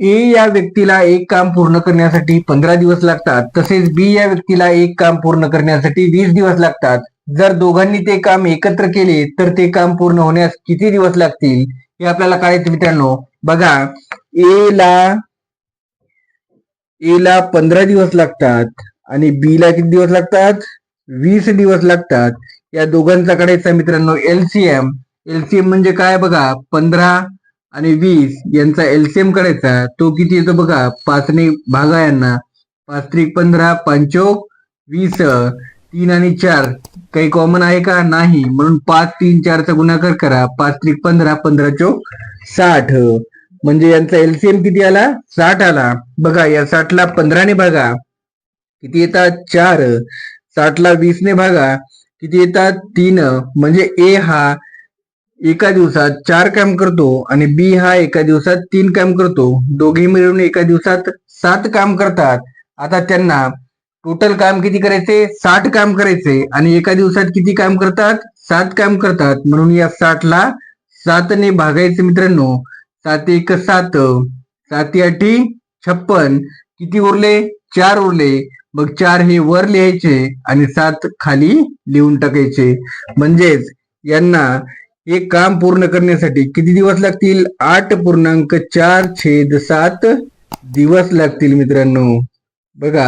ए या व्यक्तीला एक काम पूर्ण करण्यासाठी पंधरा दिवस लागतात तसेच बी या व्यक्तीला एक काम पूर्ण करण्यासाठी वीस दिवस लागतात. जर दोघांनी ते काम एकत्र केले तर ते काम पूर्ण होण्यास किती दिवस लागतील? हे आपल्याला कळायचं मित्रांनो. बघा ए ला ए ला पंधरा दिवस लागतात आणि बी ला किती दिवस लागतात? वीस दिवस लागतात. या दोघांचा काढायचा मित्रांनो एलसीएम. एलसीएम म्हणजे काय बघा? पंधरा आणि वीस यांचा एलसीएम करायचा. तो किती येतो बघा? पाचने भागा यांना. पाच त्रिक पंधरा पंचोक वीस तीन आणि चार. काही कॉमन आहे का? नाही. म्हणून पाच तीन चारचा गुणाकार करा. पाच त्रिक पंधरा पंधरा चोक साठ. म्हणजे यांचा एलसीएम किती आला? साठ आला. बघा या साठला पंधराने भागा. किती येतात? चार. साठला वीसने भागा. किती येतात? तीन. म्हणजे ए हा एका दिवसात चार काम करतो आणि बी हा एका दिवसात तीन काम करतो. दोघे मिळून एका दिवसात सात काम करतात. आता त्यांना टोटल काम किती करायचे? साठ काम करायचे आणि एका दिवसात किती काम करतात? सात काम करतात. म्हणून या साठला सातने भागायचे मित्रांनो. सात एक सात सात आठी छप्पन. किती उरले? चार उरले. मग चार हे वर लिहायचे आणि सात खाली लिहून टाकायचे. म्हणजेच यांना हे काम पूर्ण करण्यासाठी किती दिवस लागतील? आठ पूर्णांक चार छेद सात दिवस लागतील मित्रांनो. बघा.